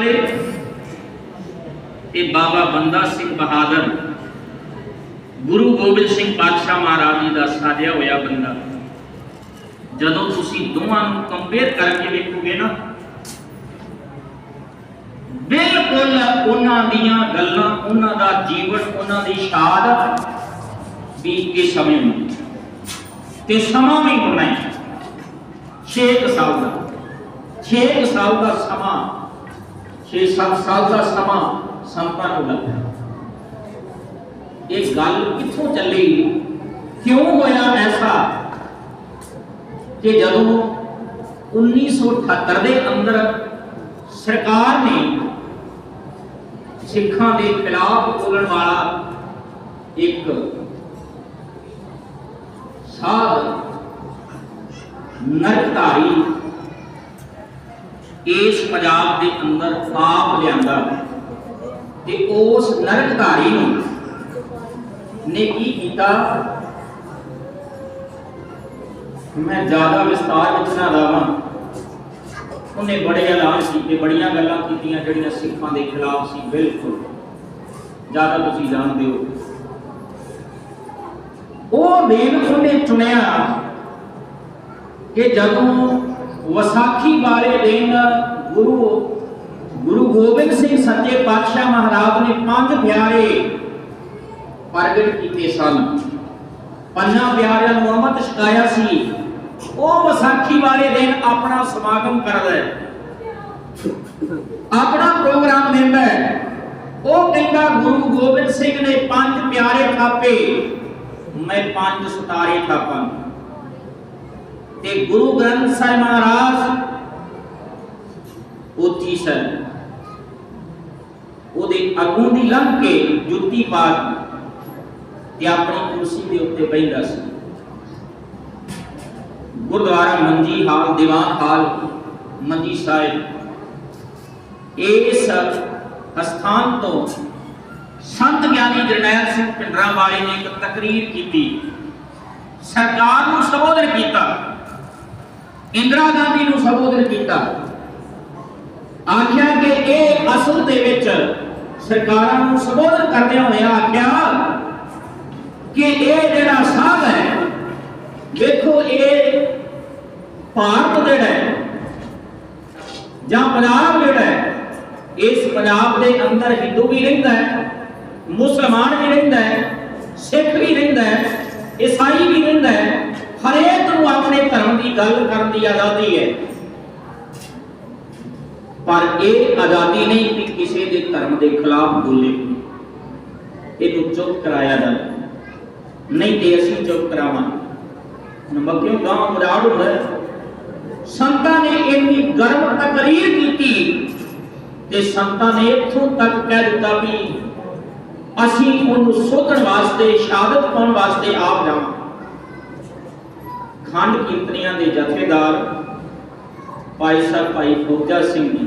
ਵਾਲੇ ਤੇ ਬਾਬਾ ਬੰਦਾ ਸਿੰਘ ਬਹਾਦਰ, ਗੁਰੂ ਗੋਬਿੰਦ ਸਿੰਘ ਪਾਤਸ਼ਾਹ ਮਹਾਰਾਜ ਜੀ ਦਾ ਸਾਜਿਆ ਹੋਇਆ ਬੰਦਾ। ਜਦੋਂ ਤੁਸੀਂ ਦੋਵਾਂ ਨੂੰ ਕੰਪੇਅਰ ਕਰਕੇ ਵੇਖੋਗੇ ਨਾ, ਬਿਲਕੁਲ ਉਹਨਾਂ ਦੀਆਂ ਗੱਲਾਂ, ਉਹਨਾਂ ਦਾ ਜੀਵਨ, ਉਹਨਾਂ ਦੀ ਸ਼ਹਾਦਤ ਬੀਤ ਕੇ ਸਮੇਂ ਨੂੰ ਤੇ ਸਮਾਂ ਵੀ ਹੋਣਾ ਹੈ 6 ਸਾਲ ਦਾ 6 ਸਾਲ ਦਾ ਸਮਾਂ 6-7 ਸਾਲ ਦਾ ਸਮਾਂ ਸੰਤਾਂ ਨੂੰ ਲੱਗਿਆ। ਇਹ ਗੱਲ ਕਿੱਥੋਂ ਚੱਲੀ? ਕਿਉਂ ਹੋਇਆ ਐਸਾ? ਕਿ ਜਦੋਂ 1978 ਦੇ ਅੰਦਰ ਸਰਕਾਰ ਨੇ ਸਿੱਖਾਂ ਦੇ ਖਿਲਾਫ ਬੋਲਣ ਵਾਲਾ ਇੱਕ ਸਾਧ ਨਰਕਧਾਰੀ ਇਸ ਪੰਜਾਬ ਦੇ ਅੰਦਰ ਆਪ ਲਿਆਂਦਾ। ਤੇ ਉਸ ਨਰਕਧਾਰੀ ਨੂੰ ਨੇ ਕੀ ਕੀਤਾ? ਮੈਂ ਜ਼ਿਆਦਾ ਵਿਸਤਾਰ ਵਿੱਚ ਨਾ ਲਾਵਾਂ। ਉਹਨੇ ਬੜੇ ਐਲਾਨ ਕੀਤੇ, ਬੜੀਆਂ ਗੱਲਾਂ ਕੀਤੀਆਂ, ਜਿਹੜੀਆਂ ਸਿੱਖਾਂ ਦੇ ਖਿਲਾਫ ਸੀ, ਬਿਲਕੁਲ। ਜ਼ਿਆਦਾ ਤੁਸੀਂ ਜਾਣਦੇ ਹੋ। ਉਹ ਦਿਨ ਉਹਨੇ ਚੁਣਿਆ ਕਿ ਜਦੋਂ ਵਿਸਾਖੀ ਵਾਲੇ ਦਿਨ ਗੁਰੂ ਗੁਰੂ ਗੋਬਿੰਦ ਸਿੰਘ ਸੱਚੇ ਪਾਤਸ਼ਾਹ ਮਹਾਰਾਜ ਨੇ ਪੰਜ ਪਿਆਰੇ ਪ੍ਰਗਟ ਕੀਤੇ ਸਨ। ਪੰਜਾਂ ਪਿਆਰਿਆਂ ਨੂੰ ਅੰਮ੍ਰਿਤ ਛਕਾਇਆ ਸੀ। ਉਹ ਵਿਸਾਖੀ ਵਾਲੇ ਦਿਨ ਆਪਣਾ ਸਮਾਗਮ ਕਰਦਾ ਹੈ। ਆਪਣਾ ਪ੍ਰੋਗਰਾਮ ਦਿੰਦਾ ਹੈ। ਉਹ ਕਹਿੰਦਾ, ਗੁਰੂ ਗੋਬਿੰਦ ਸਿੰਘ ਨੇ ਪੰਜ ਪਿਆਰੇ ਥਾਪੇ। ਮੈਂ ਪੰਜ ਸਤਾਰੇ ਥਾਪਾਂ ਤੇ ਗੁਰੂ ਗ੍ਰੰਥ ਸਾਹਿਬ ਮਹਾਰਾਜ, ਉੱਚੀ ਸਨ। ਉਹਦੇ ਅੱਗੋਂ ਦੀ ਲੰਘ ਕੇ ਜੁੱਤੀ ਪਾ ਤੇ ਆਪਣੀ ਕੁਰਸੀ ਦੇ ਉੱਤੇ ਬੈਠਾ ਸੀ। ਗੁਰਦੁਆਰਾ ਮੰਜੀ ਹਾਲ, ਦੀਵਾਨ ਹਾਲ, ਮੰਜੀ ਸਾਹਿਬ। ਇਸ ਸਥਾਨ ਤੋਂ ਸੰਤ ਗਿਆਨੀ ਜਰਨੈਲ ਸਿੰਘ ਪਿੰਡਰਾਂ ਵਾਲੇ ਨੇ ਇੱਕ ਤਕਰੀਰ ਕੀਤੀ। ਸਰਕਾਰ ਨੂੰ ਸੰਬੋਧਨ ਕੀਤਾ। ਇੰਦਰਾ ਗਾਂਧੀ ਨੂੰ ਸੰਬੋਧਨ ਕੀਤਾ। ਆਖਿਆ ਕਿ ਇਹ ਅਸਲ ਦੇ ਵਿੱਚ ਸਰਕਾਰਾਂ ਨੂੰ ਸੰਬੋਧਨ ਕਰਦਿਆਂ ਹੋਇਆ ਆਖਿਆ ਕਿ ਇਹ ਜਿਹੜਾ ਸਾਧ ਹੈ, ਵੇਖੋ ਇਹ ਭਾਰਤ ਜਿਹੜਾ ਹੈ ਜਾਂ ਪੰਜਾਬ ਜਿਹੜਾ ਹੈ, ਇਸ ਪੰਜਾਬ ਦੇ ਅੰਦਰ ਹਿੰਦੂ ਵੀ ਰਹਿੰਦਾ ਹੈ, ਮੁਸਲਮਾਨ ਵੀ ਰਹਿੰਦਾ ਹੈ, ਸਿੱਖ ਵੀ ਰਹਿੰਦਾ ਹੈ, ਈਸਾਈ ਵੀ ਰਹਿੰਦਾ ਹੈ, ਹਰੇਕ ਨੂੰ ਆਪਣੇ ਧਰਮ ਦੀ ਗੱਲ ਕਰਨ ਦੀ ਆਜ਼ਾਦੀ ਹੈ। ਪਰ ਇਹ ਆਜ਼ਾਦੀ ਨਹੀਂ ਕਿ ਕਿਸੇ ਦੇ ਧਰਮ ਦੇ ਖਿਲਾਫ ਬੋਲੇ। ਇਹਨੂੰ ਚੁੱਪ ਕਰਾਇਆ ਜਾਵੇ। ਨਹੀਂ ਤੇ ਅਸੀਂ ਚੁੱਪ ਕਰਾਵਾਂਗੇ। ਨੰਬਰ ਕਿਉਂ? ਮਰਾੜ ਹੁੰਦਾ ਸੰਤਾਂ ਨੇ ਇੰਨੀ ਗਰਮ ਤਕਰੀਰ ਕੀਤੀ ਤੇ ਸੰਤਾਂ ਨੇ ਇੱਥੋਂ ਤੱਕ ਕਹਿ ਦਿੱਤਾ ਵੀ ਅਸੀਂ ਉਹਨੂੰ ਸੋਧਣ ਵਾਸਤੇ, ਸ਼ਹਾਦਤ ਪਾਉਣ ਵਾਸਤੇ ਆਪ ਜਾਵਾਂ ਖੰਡ ਕੀਰਤਨੀਆਂ ਦੇ ਜਥੇਦਾਰ ਭਾਈ ਸਾਹਿਬ ਭਾਈ ਫੌਜਾ ਸਿੰਘ ਜੀ।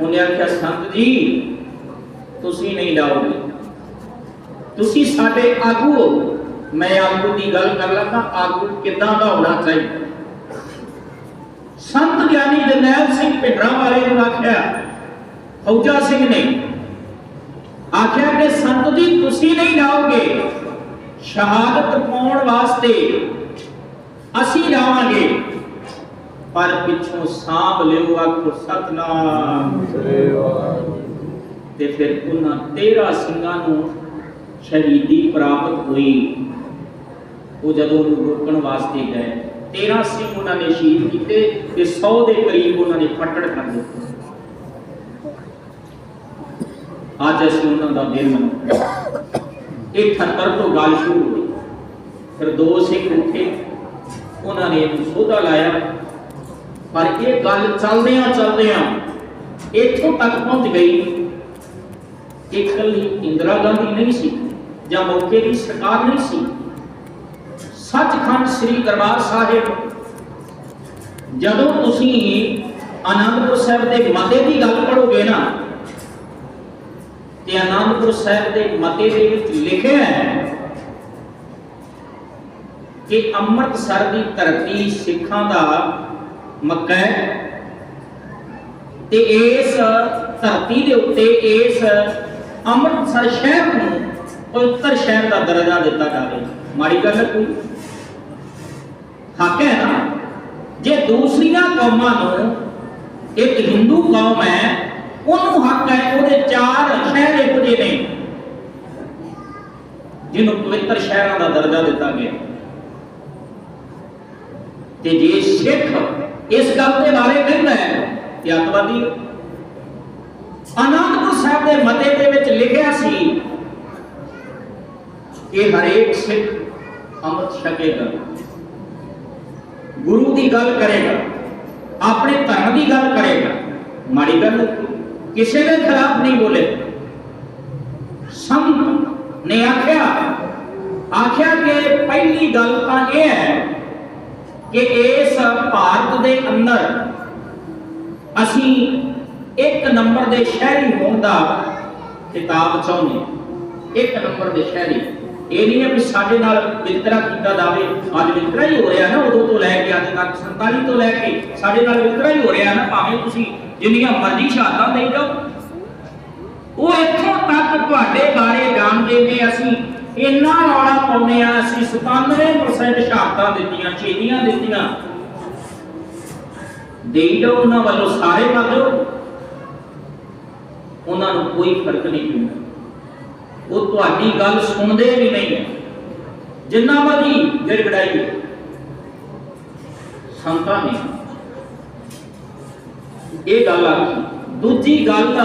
ਉਹਨੇ ਆਖਿਆ, ਸੰਤ ਜੀ, ਤੁਸੀਂ ਨਹੀਂ ਲਾਓਗੇ ਤੁਸੀਂ ਸਾਡੇ ਆਗੂ ਹੋ। ਮੈਂ ਆਗੂ ਦੀ ਗੱਲ ਕਰ ਲੱਗਾ ਆਗੂ ਕਿੱਦਾਂ ਦਾ ਹੋਣਾ ਚਾਹੀਦਾ? ਸੰਤ ਗਿਆਨੀ ਜਰਨੈਲ ਸਿੰਘ ਪਿੰਡਰਾਂ ਵਾਲੇ ਨੂੰ ਆਖਿਆ, ਫੌਜਾ ਸਿੰਘ ਨੇ ਆਖਿਆ ਕਿ ਸੰਤ ਜੀ, ਤੁਸੀਂ ਨਹੀਂ ਲਾਓਗੇ ਸ਼ਹਾਦਤ ਪਾਉਣ ਵਾਸਤੇ ਅਸੀਂ ਲਾਵਾਂਗੇ ਪਰ ਪਿੱਛੋਂ ਸਾਂਭ ਲਿਓ ਆਖੋ ਸਤਨਾਮ। ਤੇ ਫਿਰ ਉਹਨਾਂ 13 ਸਿੰਘਾਂ ਨੂੰ ਸ਼ਹੀਦੀ ਪ੍ਰਾਪਤ ਹੋਈ। ਉਹ ਜਦੋਂ ਰੋਕਣ ਵਾਸਤੇ ਗਏ 13 ਸਿੰਘ ਉਹਨਾਂ ਨੇ ਸ਼ਹੀਦ ਕੀਤੇ ਤੇ 100 ਦੇ ਕਰੀਬ ਉਹਨਾਂ ਨੇ ਫੱਟੜ ਕਰ ਦਿੱਤੇ। ਅੱਜ ਅਸੀਂ ਉਹਨਾਂ ਦਾ ਦਿਨ ਮਨਾਉਂਦੇ ਇਹ 78 ਤੋਂ ਗੱਲ ਸ਼ੁਰੂ ਹੋਈ। ਫਿਰ ਦੋ ਸਿੱਖ ਉੱਠੇ। ਉਹਨਾਂ ਨੇ ਇਹਨੂੰ ਸੋਧਾ ਲਾਇਆ। ਪਰ ਇਹ ਗੱਲ ਚੱਲਦਿਆਂ ਚੱਲਦਿਆਂ ਇੱਥੋਂ ਤੱਕ ਪਹੁੰਚ ਗਈ। ਕਿ ਇਕੱਲੀ ਇੰਦਰਾ ਗਾਂਧੀ ਨਹੀਂ ਸੀ, ਜਾਂ ਮੌਕੇ ਦੀ ਸਰਕਾਰ ਨਹੀਂ ਸੀ। ਸੱਚਖੰਡ ਸ੍ਰੀ ਦਰਬਾਰ ਸਾਹਿਬ, ਜਦੋਂ ਤੁਸੀਂ ਆਨੰਦਪੁਰ ਸਾਹਿਬ ਦੇ ਮਤੇ ਦੀ ਗੱਲ ਪੜੋਗੇ ਨਾ, ਤੇ ਆਨੰਦਪੁਰ ਸਾਹਿਬ ਦੇ ਮਤੇ ਦੇ ਵਿੱਚ ਲਿਖਿਆ ਹੈ ਕਿ ਅੰਮ੍ਰਿਤਸਰ ਦੀ ਧਰਤੀ ਸਿੱਖਾਂ ਦਾ ਮੱਕਾ ਹੈ ਤੇ ਇਸ ਧਰਤੀ ਦੇ ਉੱਤੇ ਇਸ ਅੰਮ੍ਰਿਤਸਰ ਸ਼ਹਿਰ ਨੂੰ ਪਵਿੱਤਰ ਸ਼ਹਿਰ ਦਾ ਦਰਜਾ ਦਿੱਤਾ ਜਾਵੇ। ਮਾੜੀ ਗੱਲ ਕੋਈ? ਹੱਕ ਹੈ ਨਾ? ਜੇ ਦੂਸਰੀਆਂ ਕੌਮਾਂ ਨੂੰ ਇੱਕ ਹਿੰਦੂ ਕੌਮ ਹੈ, ਉਹਨੂੰ ਹੱਕ ਹੈ ਉਹਦੇ ਚਾਰ ਸ਼ਹਿਰ ਇਹੋ ਜਿਹੇ ਨੇ, ਜਿਹਨੂੰ ਪਵਿੱਤਰ ਸ਼ਹਿਰਾਂ ਦਾ ਦਰਜਾ ਦਿੱਤਾ ਗਿਆ। ਤੇ ਜੇ ਸਿੱਖ ਇਸ ਗੱਲ ਦੇ ਬਾਰੇ ਕਹਿੰਦਾ ਹੈ ਕਿ ਅੱਤਵਾਦੀ ਆਨੰਦਪੁਰ ਸਾਹਿਬ ਦੇ ਮਤੇ ਦੇ ਵਿੱਚ ਲਿਖਿਆ ਸੀ ਕਿ ਹਰੇਕ ਸਿੱਖ ਅੰਮ੍ਰਿਤ ਛਕੇਗਾ, ਗੁਰੂ ਦੀ ਗੱਲ ਕਰੇਗਾ, ਆਪਣੇ ਧਰਮ ਦੀ ਗੱਲ ਕਰੇਗਾ। ਮਾੜੀ ਗੱਲ ਕਿਸੇ ਦੇ ਖਿਲਾਫ ਨਹੀਂ ਬੋਲੇ। ਸੰਤ ਨੇ ਆਖਿਆ ਆਖਿਆ ਕਿ ਪਹਿਲੀ ਗੱਲ ਤਾਂ ਇਹ ਹੈ ਕਿ ਇਸ ਭਾਰਤ ਦੇ ਅੰਦਰ ਅਸੀਂ ਇੱਕ ਨੰਬਰ ਦੇ ਸ਼ਹਿਰੀ ਹੋਣ ਦਾ ਖਿਤਾਬ ਚਾਹੁੰਦੇ ਇੱਕ ਨੰਬਰ ਦੇ ਸ਼ਹਿਰੀ। ਇਹ ਨਹੀਂ ਹੈ ਵੀ ਸਾਡੇ ਨਾਲ ਵਿਤਕਰਾ ਕੀਤਾ ਜਾਵੇ। ਅੱਜ ਵਿਤਕਰਾ ਹੀ ਹੋ ਰਿਹਾ ਨਾ, ਉਦੋਂ ਤੋਂ ਲੈ ਕੇ ਅੱਜ ਤੱਕ 47 ਤੋਂ ਲੈ ਕੇ ਸਾਡੇ ਨਾਲ ਵਿਤਕਰਾ ਹੀ ਹੋ ਰਿਹਾ ਨਾ, ਭਾਵੇਂ ਤੁਸੀਂ ਜਿੰਨੀਆਂ ਮਰਜ਼ੀ ਸ਼ਹਾਦਤਾਂ ਦੇਈ ਜਾਓ। ਉਹ ਇੱਥੋਂ ਤੱਕ ਤੁਹਾਡੇ ਬਾਰੇ ਜਾਣਦੇ ਨੇ ਅਸੀਂ ਇੰਨਾ ਰੌਲਾ ਪਾਉਂਦੇ ਆ ਅਸੀਂ 97% ਸ਼ਹਾਦਤਾਂ ਦਿੱਤੀਆਂ ਸ਼ਹੀਦੀਆਂ ਦਿੱਤੀਆਂ। ਦੇਈ ਜਾਓ ਉਹਨਾਂ ਵੱਲੋਂ ਸਾਰੇ ਮਰ ਉਹਨਾਂ ਨੂੰ ਕੋਈ ਫ਼ਰਕ ਨਹੀਂ ਪੈਂਦਾ। ਉਹ ਤੁਹਾਡੀ ਗੱਲ ਸੁਣਦੇ ਵੀ ਨਹੀਂ ਹੈ। ਜਿੰਨਾ ਮਰਜ਼ੀ ਗਿੜਗੜਾਈ ਸੰਤਾਂ ਨੇ ਇਹ ਗੱਲ ਆਖੀ। ਦੂਜੀ ਗੱਲ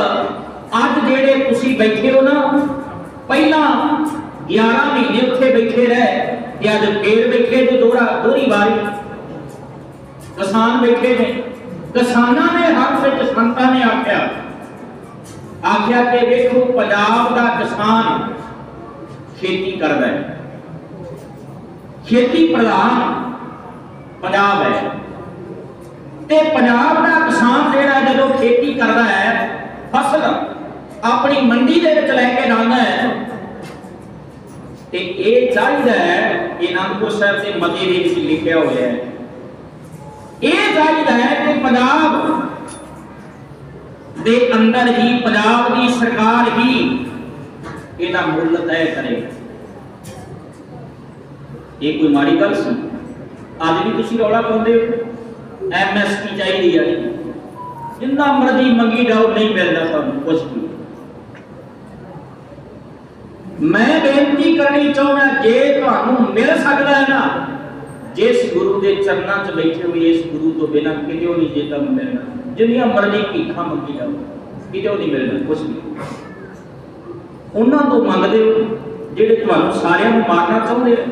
ਅੱਜ ਜਿਹੜੇ ਤੁਸੀਂ ਬੈਠੇ ਹੋ ਨਾ, ਪਹਿਲਾਂ 11 ਮਹੀਨੇ ਉੱਥੇ ਬੈਠੇ ਰਹੇ ਤੇ ਅੱਜ ਫੇਰ ਬੈਠੇ ਜੋ ਦੋਹਰਾ ਦੋਹਰੀ ਵਾਰੀ। ਕਿਸਾਨ ਬੈਠੇ ਨੇ। ਕਿਸਾਨਾਂ ਨੇ ਹੱਕ ਵਿੱਚ ਸੰਤਾਂ ਨੇ ਆਖਿਆ। ਆਖਿਆ ਕਿ ਵੇਖੋ, ਪੰਜਾਬ ਦਾ ਕਿਸਾਨ ਖੇਤੀ ਕਰਦਾ ਹੈ। ਖੇਤੀ ਪ੍ਰਧਾਨ ਪੰਜਾਬ ਹੈ। ਤੇ ਪੰਜਾਬ ਦਾ ਕਿਸਾਨ ਜਿਹੜਾ ਜਦੋਂ ਖੇਤੀ ਕਰਦਾ ਹੈ, ਫਸਲ ਆਪਣੀ ਮੰਡੀ ਦੇ ਵਿੱਚ ਲੈ ਕੇ ਜਾਂਦਾ ਹੈ ਤੇ ਇਹ ਚਾਹੀਦਾ ਹੈ ਇਹ ਅਨੰਦਪੁਰ ਸਾਹਿਬ ਦੇ ਮਤੇ ਦੇ ਵਿੱਚ ਲਿਖਿਆ ਹੋਇਆ ਹੈ। ਇਹ ਚਾਹੀਦਾ ਹੈ ਕਿ ਪੰਜਾਬ ਦੇ ਅੰਦਰ ਹੀ, ਪੰਜਾਬ ਦੀ ਸਰਕਾਰ ਹੀ ਇਹਦਾ ਮੁੱਲ ਤੈਅ ਕਰੇ। ਇਹ ਕੋਈ ਮਾੜੀ ਗੱਲ ਸੀ? ਅੱਜ ਵੀ ਤੁਸੀਂ ਰੌਲਾ ਪਾਉਂਦੇ ਹੋ? ਐਮਐਸਪੀ ਚਾਹੀਦੀ ਹੈ। ਜਿੰਨਾ ਮਰਜ਼ੀ ਮੰਗੀ ਜਾਓ, ਨਹੀਂ ਮਿਲਦਾ ਤੁਹਾਨੂੰ ਕੁਝ ਵੀ ਮੈਂ ਬੇਨਤੀ ਕਰਨੀ ਚਾਹੁੰਦਾ ਜੇ ਤੁਹਾਨੂੰ ਮਿਲ ਸਕਦਾ ਹੈ ਨਾ। ਜਿਸ ਗੁਰੂ ਦੇ ਚਰਨਾਂ 'ਚ ਬੈਠੇ ਹੋਏ, ਇਸ ਗੁਰੂ ਤੋਂ ਬਿਨਾਂ ਕਿਤੇ ਨਹੀਂ ਜੇ ਤੁਹਾਨੂੰ ਮਿਲਣਾ। ਜਿੰਨੀਆਂ ਮਰਜ਼ੀ ਭੀਖਾਂ ਮੰਗੀ ਜਾਓ, ਕਿਤੇ ਨਹੀਂ ਮਿਲਣਾ ਕੁਝ ਵੀ ਉਹਨਾਂ ਤੋਂ ਮੰਗਦੇ ਹੋ ਜਿਹੜੇ ਤੁਹਾਨੂੰ ਸਾਰਿਆਂ ਨੂੰ ਮਾਰਨਾ ਚਾਹੁੰਦੇ ਆ।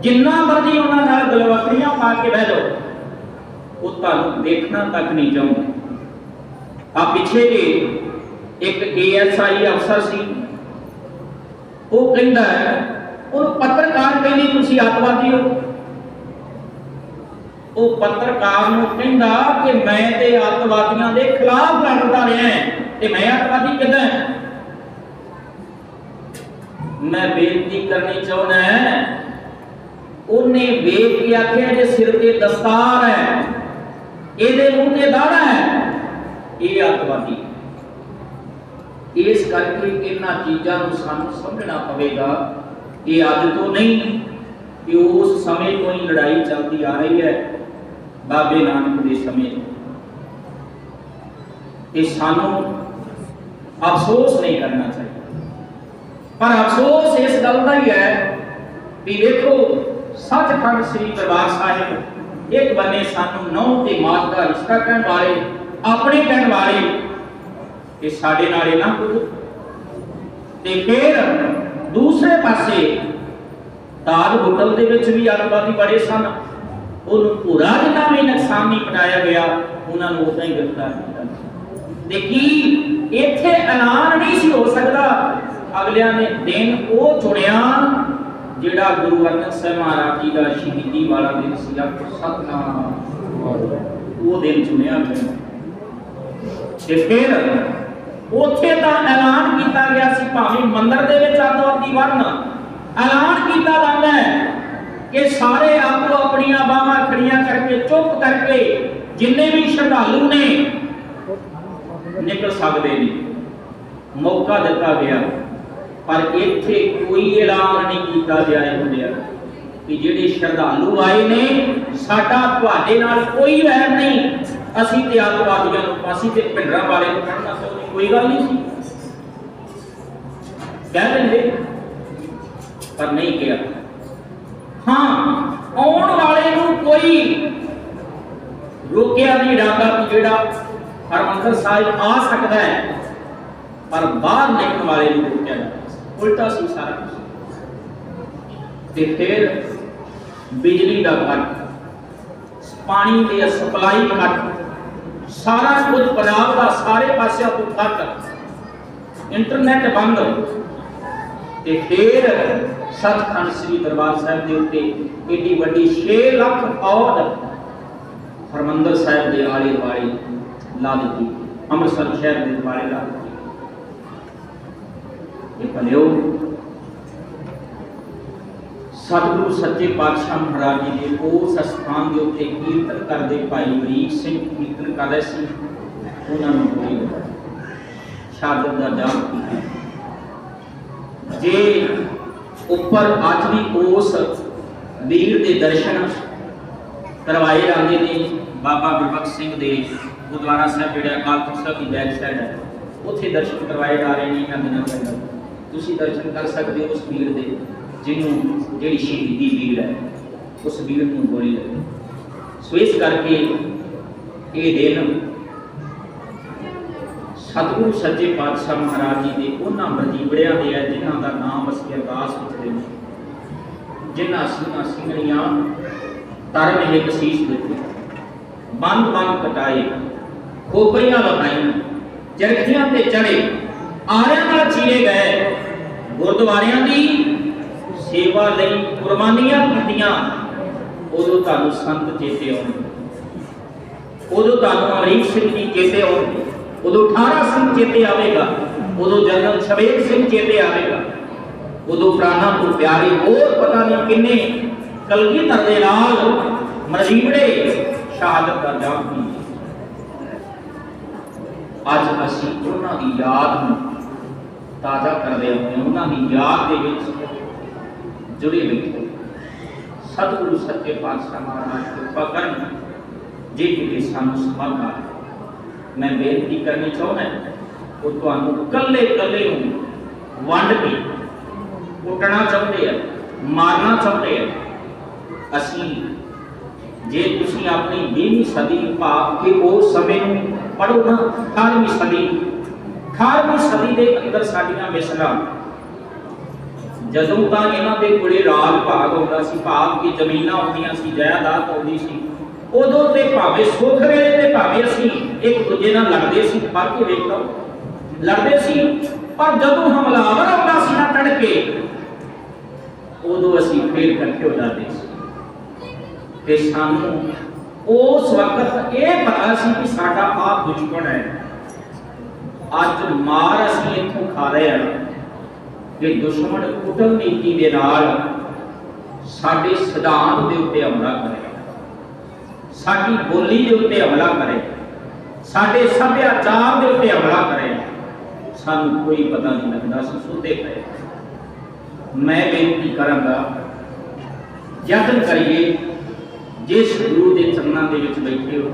ਜਿੰਨਾ ਮਰਜ਼ੀ ਉਹਨਾਂ ਨਾਲ ਗਲਵਕਰੀਆਂ ਪਾ ਕੇ ਬਹਿ ਜਾਓ, ਉਹ ਤੁਹਾਨੂੰ ਦੇਖਣਾ ਤੱਕ ਨਹੀਂ ਚਾਹੁੰਦੇ। ਆ ਪਿੱਛੇ ਜੇ ਇੱਕ ਏਐਸਆਈ ਅਫਸਰ ਸੀ ਉਹ ਕਹਿੰਦਾ ਹੈ ਉਹ ਪੱਤਰਕਾਰ ਕਹਿੰਦੀ, ਤੁਸੀਂ ਅੱਤਵਾਦੀ ਹੋ? ਉਹ ਪੱਤਰਕਾਰ ਨੂੰ ਕਹਿੰਦਾ ਕਿ ਮੈਂ ਤੇ ਅੱਤਵਾਦੀਆਂ ਦੇ ਖਿਲਾਫ ਲੜਦਾ ਰਿਹਾ ਤੇ ਮੈਂ ਅੱਤਵਾਦੀ ਕਿਦਾਂ ਮੈਂ ਬੇਨਤੀ ਕਰਨੀ ਚਾਹੁੰਦਾ ਉਹਨੇ ਵੇਖ ਕੇ ਆਖਿਆ ਜੇ ਸਿਰ ਤੇ ਦਸਤਾਰ ਹੈ, ਇਹਦੇ ਮੂੰਹ ਤੇ ਦਾੜਾ ਹੈ, ਇਹ ਅੱਤਵਾਦੀ ਇਸ ਕਰਕੇ ਇਹਨਾਂ ਚੀਜ਼ਾਂ ਨੂੰ ਸਾਨੂੰ ਸਮਝਣਾ ਪਵੇਗਾ ਇਹ ਅੱਜ ਤੋਂ ਨਹੀਂ ਕਿ ਉਸ ਸਮੇਂ ਤੋਂ ਹੀ ਲੜਾਈ ਚੱਲਦੀ ਆ ਰਹੀ ਹੈ ਬਾਬੇ ਨਾਨਕ ਦੇ ਸਮੇਂ ਤੋਂ। ਸਾਨੂੰ ਅਫਸੋਸ ਨਹੀਂ ਕਰਨਾ ਚਾਹੀਦਾ। ਪਰ ਅਫਸੋਸ ਇਸ ਗੱਲ ਦਾ ਹੀ ਹੈ ਵੀ ਵੇਖੋ, ਸੱਚਖੰਡ ਸ੍ਰੀ ਦਰਬਾਰ ਸਾਹਿਬ ਇੱਕ ਬੰਨੇ ਸਾਨੂੰ ਨੌ ਤੇ ਮਾਤ ਦਾ ਰਿਸ਼ਤਾ ਕਹਿਣ ਵਾਲੇ, ਆਪਣੇ ਕਹਿਣ ਵਾਲੇ ਕਿ ਸਾਡੇ ਨਾਲ ਇਹ ਨਾ ਕੁਝ। ਤੇ ਫਿਰ ਦੂਸਰੇ ਪਾਸੇ ਤਾਜ ਹੋਟਲ ਦੇ ਵਿੱਚ ਵੀ ਅੱਤਵਾਦੀ ਬੜੇ ਸਨ। ਉਹਨੂੰ ਪੂਰਾ ਜਿੰਨਾ ਵੀ ਨੁਕਸਾਨ ਨਹੀਂ ਪਟਾਇਆ ਗਿਆ ਉਹਨਾਂ ਨੂੰ ਉਦਾਂ ਹੀ ਗ੍ਰਿਫਤਾਰ ਕੀਤਾ ਤੇ ਕੀ ਇੱਥੇ ਐਲਾਨ ਨਹੀਂ ਸੀ ਹੋ ਸਕਦਾ? ਅਗਲਿਆਂ ਨੇ ਦਿਨ ਉਹ ਚੁਣਿਆ ਜਿਹੜਾ ਗੁਰੂ ਅਰਜਨ ਸਾਹਿਬ ਮਹਾਰਾਜ ਜੀ ਦਾ ਸ਼ਹੀਦੀ ਵਾਲਾ ਦਿਨ ਸੀ ਆਪ ਸਤਨਾਮ ਉਹ ਦਿਨ ਚੁਣਿਆ ਗਿਆ। ਤੇ ਫਿਰ ਉੱਥੇ ਤਾਂ ਐਲਾਨ ਕੀਤਾ ਗਿਆ ਸੀ ਭਾਵੇਂ ਮੰਦਰ ਦੇ ਵਿੱਚ ਅੱਤਵਾਦੀ ਵਰਨ। ਐਲਾਨ ਕੀਤਾ ਜਾਂਦਾ ਹੈ ਕਿ ਸਾਰੇ ਆਪੋ ਆਪਣੀਆਂ ਬਾਹਾਂ ਖੜੀਆਂ ਕਰਕੇ, ਚੁੱਪ ਕਰਕੇ ਜਿੰਨੇ ਵੀ ਸ਼ਰਧਾਲੂ ਨੇ, ਨਿਕਲ ਸਕਦੇ ਨੇ। ਮੌਕਾ ਦਿੱਤਾ ਗਿਆ। ਪਰ ਇੱਥੇ ਕੋਈ ਐਲਾਨ ਨਹੀਂ ਕੀਤਾ ਗਿਆ ਇਹ ਹੁੰਦਿਆ ਕਿ ਜਿਹੜੇ ਸ਼ਰਧਾਲੂ ਆਏ ਨੇ, ਸਾਡਾ ਤੁਹਾਡੇ ਨਾਲ ਕੋਈ ਵੈਰ ਨਹੀਂ। ਅਸੀਂ ਤੇ ਆਤਵਾਦੀਆਂ ਨੂੰ, ਅਸੀਂ ਤੇ ਭਿੰਡਰਾਂ ਵਾਲੇ ਨੂੰ ਪੜਨਾ ਚਾਹੁੰਦੇ ਕੋਈ ਗੱਲ ਨਹੀਂ ਸੀ। ਕਹਿ ਲੈਂਦੇ ਪਰ ਨਹੀਂ ਕਿਹਾ। ਹਾਂ, ਆਉਣ ਵਾਲੇ ਨੂੰ ਕੋਈ ਰੋਕਿਆ ਨਹੀਂ ਡਾਂਗਾ ਜਿਹੜਾ ਹਰਮੰਦਰ ਸਾਹਿਬ ਆ ਸਕਦਾ ਹੈ, ਪਰ ਬਾਹਰ ਨਿਕਲਣ ਵਾਲੇ ਨੂੰ ਰੋਕਿਆ ਜਾਂਦਾ ਉਲਟਾ ਸੀ ਸਾਰਾ ਤੇ ਫਿਰ ਬਿਜਲੀ ਦਾ ਕੱਟ ਪਾਣੀ ਦੀ ਸਪਲਾਈ ਕੱਟ ਸਾਰਾ ਕੁਝ ਪੰਜਾਬ ਦਾ, ਸਾਰੇ ਪਾਸਿਆਂ ਤੋਂ ਕੱਟ ਇੰਟਰਨੈਟ ਬੰਦ। ਤੇ ਫਿਰ ਸਤਖੰਡ ਸ੍ਰੀ ਦਰਬਾਰ ਸਾਹਿਬ ਦੇ ਉੱਤੇ ਏਡੀ ਵੱਡੀ 6 ਲੱਖ ਫੌਜ ਹਰਮੰਦਰ ਸਾਹਿਬ ਦੇ ਆਲੇ ਦੁਆਲੇ ਲਾ ਦਿੱਤੀ। ਅੰਮ੍ਰਿਤਸਰ ਸ਼ਹਿਰ ਦੇ ਦੁਆਲੇ ਲਾ ਦਿੱਤੀ। ਇਹ ਭਲਿਓ ਸਤਿਗੁਰੂ ਸੱਚੇ ਪਾਤਸ਼ਾਹ ਮਹਾਰਾਜ ਜੀ ਦੇ ਉਸ ਸਥਾਨ ਦੇ ਉੱਤੇ ਕੀਰਤਨ ਕਰਦੇ ਭਾਈ ਅਮਰੀਕ ਸਿੰਘ ਕੀਰਤਨ ਕਰ ਸੀ, ਉਹਨਾਂ ਨੂੰ ਗੋਲੀ ਲੱਗੀ ਦਾ ਜਾਮ ਜੇ ਉੱਪਰ ਅੱਜ ਵੀ ਉਸ ਵੀਰ ਦੇ ਦਰਸ਼ਨ ਕਰਵਾਏ ਜਾਂਦੇ ਨੇ, ਬਾਬਾ ਗੁਰਬਖਸ਼ ਸਿੰਘ ਦੇ ਗੁਰਦੁਆਰਾ ਸਾਹਿਬ, ਜਿਹੜਾ ਅਕਾਲ ਤਖਤ ਸਾਹਿਬ ਦੀ ਬੈਕ ਸਾਈਡ ਹੈ, ਉੱਥੇ ਦਰਸ਼ਨ ਕਰਵਾਏ ਜਾ ਰਹੇ ਨੇ ਇਹਨਾਂ ਦਿਨਾਂ ਪਹਿਲਾਂ ਤੁਸੀਂ ਦਰਸ਼ਨ ਕਰ ਸਕਦੇ ਹੋ ਉਸ ਵੀਰ ਦੇ। ਜਿਹਨੂੰ ਜਿਹੜੀ ਸ਼ਹੀਦੀ ਵੀਰ ਹੈ, ਉਸ ਵੀਰ ਨੂੰ ਗੋਲੀ ਲੱਗੀ। ਸੋ ਇਸ ਕਰਕੇ ਇਹ ਦਿਨ ਸਤਿਗੁਰੂ ਸੱਚੇ ਪਾਤਸ਼ਾਹ ਮਹਾਰਾਜ ਜੀ ਦੇ ਉਹਨਾਂ ਮਰਜੀਵੜਿਆਂ ਦੇ ਹੈ ਜਿਨ੍ਹਾਂ ਦਾ ਨਾਮ ਅਸੀਂ ਅਰਦਾਸ ਵਿੱਚ ਲੈਂਦੇ ਜਿਨ੍ਹਾਂ ਸਿੰਘਾਂ ਸਿੰਘਣੀਆਂ ਤਰਨ ਇੱਕ ਸੀਸ ਦਿੱਤੀ। ਬੰਦ ਬੰਦ ਕਟਾਏ। ਖੋਪਰੀਆਂ ਲਗਾਈਆਂ। ਚਰਖੀਆਂ ਤੇ ਚੜੇ ਆਰਿਆਂ ਨਾਲ ਚੀਰੇ ਗਏ। ਗੁਰਦੁਆਰਿਆਂ ਦੀ ਸੇਵਾ ਲਈ ਕੁਰਬਾਨੀਆਂ ਕੀਤੀਆਂ ਉਦੋਂ ਤੁਹਾਨੂੰ ਸੰਤ ਚੇਤੇ ਆਉਣਗੇ। ਉਦੋਂ ਤੁਹਾਨੂੰ ਅਮਰੀਕ ਸਿੰਘ ਜੀ ਚੇਤੇ ਆਉਣਗੇ। ਉਦੋਂ 18 ਸਿੰਘ ਚੇਤੇ ਆਵੇਗਾ, ਉਦੋਂ ਜਨਰਲ ਸ਼ਬੇਦ ਸਿੰਘ ਚੇਤੇ ਆਵੇਗਾ। ਉਦੋਂ ਪ੍ਰਾਣਾ ਤੋਂ ਪਿਆਰੇ ਹੋਰ ਪਤਾ ਨਹੀਂ ਕਿੰਨੇ ਕਲਗੀਧਰ ਦੇ ਨਾਲ ਮਰਜੀਵੜੇ ਸ਼ਹਾਦਤ ਦਾ ਜਾਮ ਕੀਤੇ ਅੱਜ ਅਸੀਂ ਉਹਨਾਂ ਦੀ ਯਾਦ ਨੂੰ ਤਾਜ਼ਾ ਕਰਦੇ ਹਾਂ ਉਹਨਾਂ ਦੀ ਯਾਦ ਦੇ ਵਿੱਚ ਜੁੜੇ ਬੈਠੇ ਸਤਿਗੁਰੂ ਸੱਚੇ ਪਾਤਸ਼ਾਹ ਮਹਾਰਾਜ, ਕਿਰਪਾ ਕਰਨ ਜੇ ਕਿਤੇ ਸਾਨੂੰ ਸਮਰਥਾ ਮੈਂ ਬੇਨਤੀ ਕਰਨੀ ਚਾਹੁੰਦਾ ਉਹ ਤੁਹਾਨੂੰ ਕੱਲੇ ਕੱਲੇ ਨੂੰ ਵੰਡ ਕੇ ਕੁੱਟਣਾ ਚਾਹੁੰਦੇ ਆ, ਮਾਰਨਾ ਚਾਹੁੰਦੇ ਆ। ਅਸੀਂ ਜੇ ਤੁਸੀਂ ਆਪਣੀ 20ਵੀਂ ਸਦੀ ਭਾਵ ਕਿ ਉਸ ਸਮੇਂ ਨੂੰ ਪੜੋ ਨਾ 18ਵੀਂ ਸਦੀ 18ਵੀਂ ਸਦੀ ਦੇ ਅੰਦਰ ਸਾਡੀਆਂ ਮਿਸਲਾਂ ਜਦੋਂ ਤਾਂ ਇਹਨਾਂ ਦੇ ਕੋਲੇ ਰਾਜ ਭਾਗ ਹੁੰਦਾ ਸੀ, ਭਾਵ ਕਿ ਜ਼ਮੀਨਾਂ ਹੁੰਦੀਆਂ ਸੀ, ਜਾਇਦਾਦ ਹੁੰਦੀ ਸੀ, ਉਦੋਂ ਤੇ ਭਾਵੇਂ ਸੁੱਖ ਵੇਲੇ ਤੇ ਭਾਵੇਂ ਅਸੀਂ ਇੱਕ ਦੂਜੇ ਨਾਲ ਲੜਦੇ ਸੀ ਫੜ ਕੇ ਵੇਖ। ਲਓ ਲੜਦੇ ਸੀ, ਪਰ ਜਦੋਂ ਹਮਲਾਵਰ ਆਉਂਦਾ ਸੀ ਨਾ ਟੜ ਉਦੋਂ ਅਸੀਂ ਫੇਰ ਇਕੱਠੇ ਹੋ ਜਾਂਦੇ ਸੀ। ਤੇ ਸਾਨੂੰ ਉਸ ਵਕਤ ਇਹ ਪਤਾ ਸੀ ਕਿ ਸਾਡਾ ਆਪ ਦੁਸ਼ਮਣ ਹੈ। ਅੱਜ ਮਾਰ ਅਸੀਂ ਇੱਥੋਂ ਖਾ ਰਹੇ ਹਾਂ। ਕਿ ਦੁਸ਼ਮਣ ਨੀਤੀ ਦੇ ਨਾਲ ਸਾਡੇ ਸਿਧਾਂਤ ਦੇ ਉੱਤੇ ਹਮਲਾ ਕਰੇ, ਸਾਡੀ ਬੋਲੀ ਦੇ ਉੱਤੇ ਹਮਲਾ ਕਰੇ, ਸਾਡੇ ਸੱਭਿਆਚਾਰ ਦੇ ਉੱਤੇ ਹਮਲਾ ਕਰੇ, ਸਾਨੂੰ ਕੋਈ ਪਤਾ ਨਹੀਂ ਲੱਗਦਾ ਅਸੀਂ ਸੁੱਤੇ ਪਏ ਮੈਂ ਬੇਨਤੀ ਕਰਾਂਗਾ, ਯਤਨ ਕਰੀਏ ਜਿਸ ਗੁਰੂ ਦੇ ਚਰਨਾਂ ਦੇ ਵਿੱਚ ਬੈਠੇ ਹੋ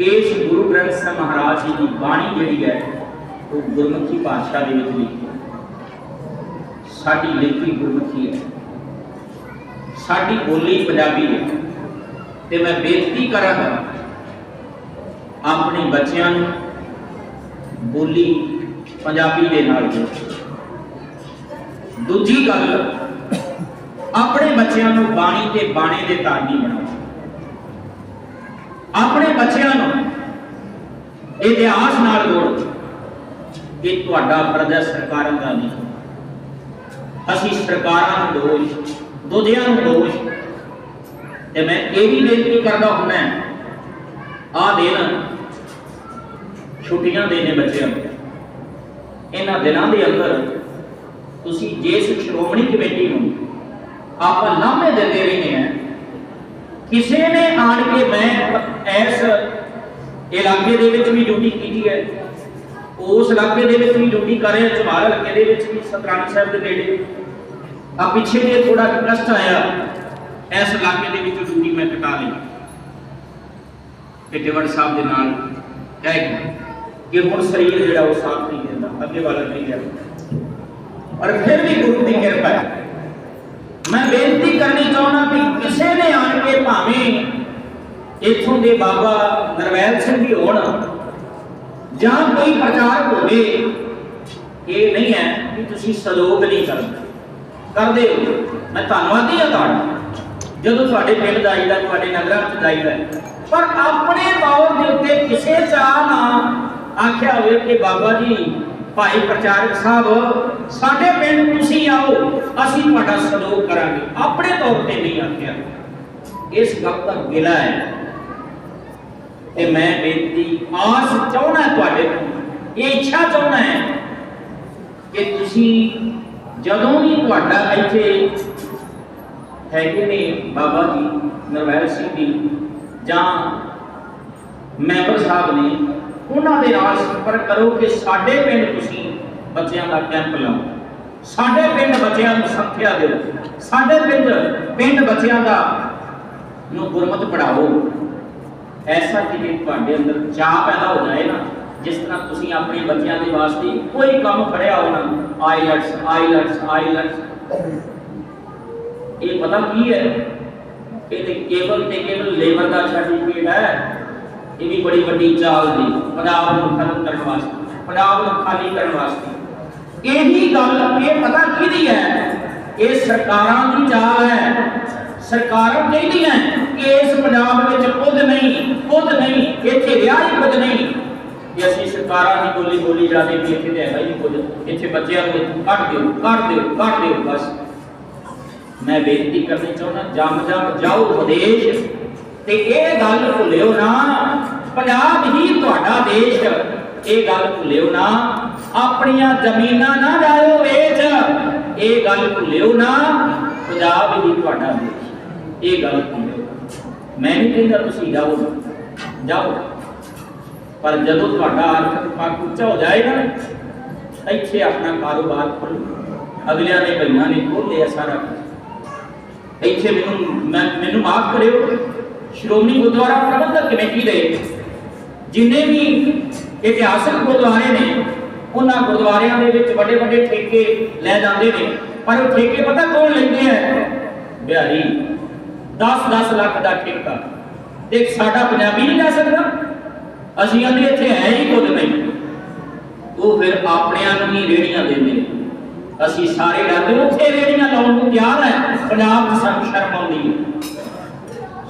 ਇਸ ਗੁਰੂ ਗ੍ਰੰਥ ਸਾਹਿਬ ਮਹਾਰਾਜ ਜੀ ਦੀ ਬਾਣੀ ਜਿਹੜੀ ਹੈ, ਉਹ ਗੁਰਮੁਖੀ ਭਾਸ਼ਾ ਦੇ ਵਿੱਚ ਲਿਖੀ ਸਾਡੀ ਲਿਖੀ ਗੁਰਮੁਖੀ ਹੈ। ਸਾਡੀ ਬੋਲੀ ਪੰਜਾਬੀ ਹੈ। ਤੇ ਮੈਂ ਬੇਨਤੀ ਕਰਾਂਗਾ ਆਪਣੇ ਬੱਚਿਆਂ ਨੂੰ ਬੋਲੀ ਪੰਜਾਬੀ ਦੇ ਨਾਲ ਜੋੜੋ। ਦੂਜੀ ਗੱਲ, ਆਪਣੇ ਬੱਚਿਆਂ ਨੂੰ ਬਾਣੀ ਤੇ ਬਾਣੇ ਦੇ ਧਾਰਨੀ ਬਣਾਓ। ਆਪਣੇ ਬੱਚਿਆਂ ਨੂੰ ਇਤਿਹਾਸ ਨਾਲ ਜੋੜੋ ਇਹ ਤੁਹਾਡਾ ਫਰਜ਼ ਹੈ ਸਰਕਾਰਾਂ ਦਾ ਨਹੀਂ। ਅਸੀਂ ਸਰਕਾਰਾਂ ਨੂੰ ਦੋਸ਼ ਦੂਜਿਆਂ ਨੂੰ ਦੋਸ਼। ਤੇ ਮੈਂ ਇਹ ਵੀ ਬੇਨਤੀ ਕਰਦਾ ਹੁੰਦਾ ਆ ਦਿਨ ਛੁੱਟੀਆਂ ਦੇ ਨੇ ਬੱਚਿਆਂ ਨੂੰ। ਇਹਨਾਂ ਦਿਨਾਂ ਦੇ ਅੰਦਰ ਤੁਸੀਂ ਜਿਸ ਸ਼੍ਰੋਮਣੀ ਕਮੇਟੀ ਨੂੰ ਆਪਾਂ ਲਾਮੇ ਦਿੰਦੇ ਰਹੇ ਹਾਂ। ਕਿਸੇ ਨੇ ਆਣ ਕੇ ਮੈਂ ਇਸ ਇਲਾਕੇ ਦੇ ਵਿੱਚ ਵੀ ਡਿਊਟੀ ਕੀਤੀ ਹੈ ਉਸ ਇਲਾਕੇ ਦੇ ਵਿੱਚ ਵੀ ਡਿਊਟੀ ਕਰ ਰਹੇ ਚਮਾਰ ਇਲਾਕੇ ਦੇ ਵਿੱਚ ਵੀ ਸਤਰਾਣੀ ਸਾਹਿਬ ਦੇ ਨੇੜੇ। ਆ ਪਿੱਛੇ ਜੇ ਥੋੜਾ ਕਸ਼ਟ ਆਇਆ ਇਸ ਇਲਾਕੇ ਦੇ ਵਿੱਚ ਡਿਊਟੀ ਮੈਂ ਕਟਾ ਲਈ। ਕਿਟੇਵੜ ਸਾਹਿਬ ਦੇ ਨਾਲ ਕਹਿ ਕਿ ਹੁਣ ਸਰੀਰ ਜਿਹੜਾ ਉਹ ਸਾਥ ਨਹੀਂ ਦਿੰਦਾ ਅੱਗੇ ਵਾਲਾ ਨਹੀਂ ਜਾਂਦਾ। ਪਰ ਫਿਰ ਵੀ ਗੁਰੂ ਦੀ ਕਿਰਪਾ ਹੈ। ਮੈਂ ਬੇਨਤੀ ਕਰਨੀ ਚਾਹੁੰਦਾ ਕਿ ਕਿਸੇ ਨੇ ਆਣ ਕੇ ਭਾਵੇਂ ਇੱਥੋਂ ਦੇ ਬਾਬਾ ਨਰਵੈਲ ਸਿੰਘ ਵੀ ਹੋਣ ਜਾਂ ਕੋਈ ਪ੍ਰਚਾਰ ਹੋਵੇ, ਇਹ ਨਹੀਂ ਹੈ ਕਿ ਤੁਸੀਂ ਸਲੋਕ ਨਹੀਂ ਕਰਦੇ। ਕਰਦੇ ਹੋ। ਮੈਂ ਧੰਨਵਾਦੀ ਹਾਂ ਤੁਹਾਡਾ। ਜਦੋਂ ਤੁਹਾਡੇ ਪਿੰਡ ਜਾਈਦਾ ਤੁਹਾਡੇ ਨਗਰਾਂ ਚ ਜਾਈਦਾ ਪਰ ਆਪਣੇ ਤੌਰ ਦੇ ਉੱਤੇ ਕਿਸੇ ਚਾਹ ਨਾ ਆਖਿਆ ਹੋਵੇ ਕਿ ਬਾਬਾ ਜੀ, ਭਾਈ ਪ੍ਰਚਾਰਕ ਸਾਹਿਬ, ਸਾਡੇ ਪਿੰਡ ਤੁਸੀਂ ਆਓ, ਅਸੀਂ ਤੁਹਾਡਾ ਸਲੋਕ ਕਰਾਂਗੇ। ਆਪਣੇ ਤੌਰ ਤੇ ਨਹੀਂ ਆਖਿਆ। ਇਸ ਗੱਲ ਦਾ ਗਿਲਾ ਹੈ। ਤੇ ਮੈਂ ਬੇਨਤੀ ਆਸ ਚਾਹਣਾ ਇੱਛਾ ਚਾਹੁੰਦਾ ਹੈ ਕਿ ਤੁਸੀਂ ਜਦੋਂ ਵੀ ਤੁਹਾਡਾ ਇੱਥੇ ਹੈਗੇ ਨੇ ਬਾਬਾ ਜੀ ਨਰਵੈਲ ਸਿੰਘ ਜੀ ਜਾਂ ਮੈਂਬਰ ਸਾਹਿਬ ਨੇ, ਉਹਨਾਂ ਦੇ ਨਾਲ ਸੰਪਰਕ ਕਰੋ ਕਿ ਸਾਡੇ ਪਿੰਡ ਤੁਸੀਂ ਬੱਚਿਆਂ ਦਾ ਕੈਂਪ ਲਾਓ। ਸਾਡੇ ਪਿੰਡ ਬੱਚਿਆਂ ਨੂੰ ਸੰਥਿਆ ਦਿਓ। ਸਾਡੇ ਪਿੰਡ ਪਿੰਡ ਬੱਚਿਆਂ ਦਾ ਨੂੰ ਗੁਰਮਤ ਪੜਾਓ ਐਸਾ ਕਿ ਜੇ ਤੁਹਾਡੇ ਅੰਦਰ ਚਾਹ ਪੈਦਾ ਹੋ ਜਾਏ ਨਾ ਜਿਸ ਤਰ੍ਹਾਂ ਤੁਸੀਂ ਆਪਣੇ ਬੱਚਿਆਂ ਦੇ ਵਾਸਤੇ ਕੋਈ ਕੰਮ ਫੜਿਆ ਹੋਣਾ, ਆਈਲੈਟਸ ਆਈਲੈਟਸ ਆਈਲੈਟਸ। ਇਹ ਪਤਾ ਕੀ ਹੈ? ਇਹ ਤੇ ਕੇਵਲ ਤੇ ਕੇਵਲ ਲੇਬਰ ਦਾ ਸਰਟੀਫਿਕੇਟ ਹੈ। ਇਹ ਵੀ ਬੜੀ ਵੱਡੀ ਚਾਲ ਦੀ, ਪੰਜਾਬ ਨੂੰ ਖਤਮ ਕਰਨ ਵਾਸਤੇ, ਪੰਜਾਬ ਨੂੰ ਖਾਲੀ ਕਰਨ ਵਾਸਤੇ। ਇਹੀ ਗੱਲ, ਇਹ ਪਤਾ ਕਿਹਦੀ ਹੈ? ਇਹ ਸਰਕਾਰਾਂ ਦੀ ਚਾਲ ਹੈ। ਸਰਕਾਰਾਂ ਕਹਿੰਦੀਆਂ ਕਿ ਇਸ ਪੰਜਾਬ ਵਿੱਚ ਕੁਝ ਨਹੀਂ ਕੁਝ ਨਹੀਂ, ਇੱਥੇ ਰਿਹਾ ਹੀ ਕੁਝ ਨਹੀਂ। ਕਿ ਅਸੀਂ ਸਰਕਾਰਾਂ ਦੀ ਬੋਲੀ ਬੋਲੀ ਜਾਂਦੇ ਕਿ ਇੱਥੇ ਤੇ ਹੈਗਾ ਹੀ ਕੁਝ। ਇੱਥੇ ਬੱਚਿਆਂ ਨੂੰ ਕੱਢ ਦਿਓ ਕੱਢ ਦਿਓ ਕੱਢ ਦਿਓ, ਬਸ। ਮੈਂ ਬੇਨਤੀ ਕਰਨੀ ਚਾਹੁੰਦਾ, ਜਮ ਜਮ ਜਾਓ ਵਿਦੇਸ਼। ਤੇ ਇਹ ਗੱਲ ਭੁੱਲਿਓ ਨਾ, ਪੰਜਾਬ ਹੀ ਤੁਹਾਡਾ ਦੇਸ਼। ਇਹ ਗੱਲ ਭੁੱਲਿਓ ਨਾ, ਆਪਣੀਆਂ ਜ਼ਮੀਨਾਂ ਨਾ ਜਾਇਓ ਵੇਚ। ਇਹ ਗੱਲ ਭੁੱਲਿਓ ਨਾ, ਪੰਜਾਬ ਹੀ ਤੁਹਾਡਾ ਦੇਸ਼। ਇਹ ਗੱਲ ਭੁੱਲਿਓ। ਮੈਂ ਨਹੀਂ ਕਹਿੰਦਾ ਤੁਸੀਂ ਜਾਓ ਜਾਓ। ਪਰ ਜਦੋਂ ਤੁਹਾਡਾ ਆਰਥਿਕ ਪੱਖ ਉੱਚਾ ਹੋ ਜਾਏਗਾ ਨਾ, ਇੱਥੇ ਆਪਣਾ ਕਾਰੋਬਾਰ ਖੋਲ੍ਹੋ। ਅਗਲਿਆਂ ਨੇ ਭਈਆਂ ਨੇ ਖੋਲ੍ਹ ਲਿਆ ਸਾਰਾ ਕੁਛ। ਇੱਥੇ ਮੈਨੂੰ ਮੈਨੂੰ ਮਾਫ ਕਰਿਓ। ਸ਼੍ਰੋਮਣੀ ਗੁਰਦੁਆਰਾ ਪ੍ਰਬੰਧਕ ਕਮੇਟੀ ਦੇ ਜਿੰਨੇ ਵੀ ਇਤਿਹਾਸਕ ਗੁਰਦੁਆਰੇ ਨੇ, ਉਹਨਾਂ ਗੁਰਦੁਆਰਿਆਂ ਦੇ ਵਿੱਚ ਵੱਡੇ ਵੱਡੇ ਠੇਕੇ ਲੈ ਜਾਂਦੇ ਨੇ। ਪਰ ਉਹ ਠੇਕੇ ਪਤਾ ਕੌਣ ਲੈਂਦੇ ਆ? ਬਿਹਾਰੀ। 10-10 ਲੱਖ ਦਾ ਠੇਕਾ। ਤੇ ਸਾਡਾ ਪੰਜਾਬੀ ਨਹੀਂ ਲੈ ਸਕਦਾ। ਅਸੀਂ ਆਂਦੇ ਇੱਥੇ ਹੈ ਹੀ ਕੁਝ ਨਹੀਂ। ਉਹ ਫਿਰ ਆਪਣਿਆਂ ਨੂੰ ਹੀ ਰੇੜੀਆਂ ਦਿੰਦੇ ਨੇ। ਅਸੀਂ ਸਾਰੇ ਡਰਦੇ, ਉੱਥੇ ਰੇੜੀਆਂ ਲਾਉਣ ਨੂੰ ਤਿਆਰ ਹੈ, ਪੰਜਾਬ ਸਾਨੂੰ ਸ਼ਰਮ ਆਉਂਦੀ ਹੈ।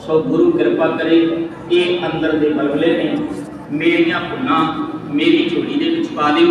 ਸੋ ਗੁਰੂ ਕਿਰਪਾ ਕਰੇ, ਇਹ ਅੰਦਰ ਦੇ ਬਲਬਲੇ ਨੇ, ਮੇਰੀਆਂ ਭੁੱਲਾਂ ਮੇਰੀ ਝੋਲੀ ਦੇ ਵਿੱਚ ਪਾ ਦਿਓ।